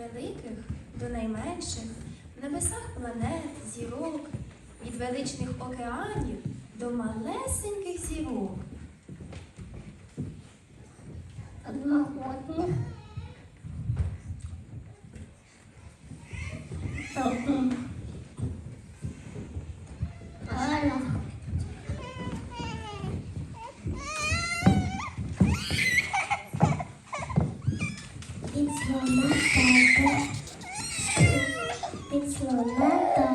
великих до найменших, в небесах планет, зірок, від величних океанів до малесеньких зірок. Одногодних. Тобто. Від слона та від слона та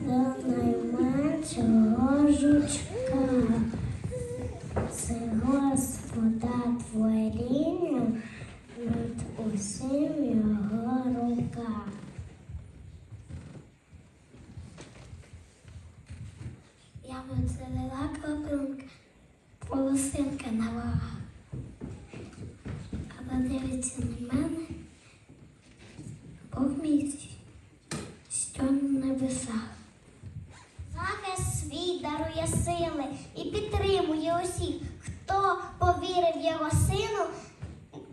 до найменшого жучка. Це Господа творіння над усім його рука. Я поцілила копинка, волосинка на вагах. А подивиться на мене, Бог мій, що на небесах. Захист свій дарує сили і підтримує усіх, хто повірив в його сину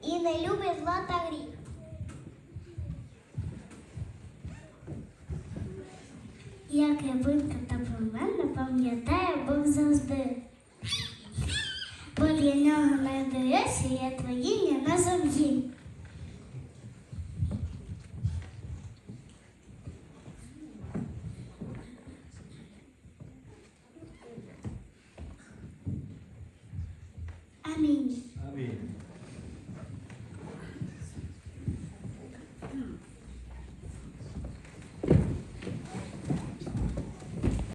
і не любить зла та гріх. Як ябинка та провела, пам'ятає Бог завжди. Бо для нього найдорожче є творіння на землі. Амінь. Амінь.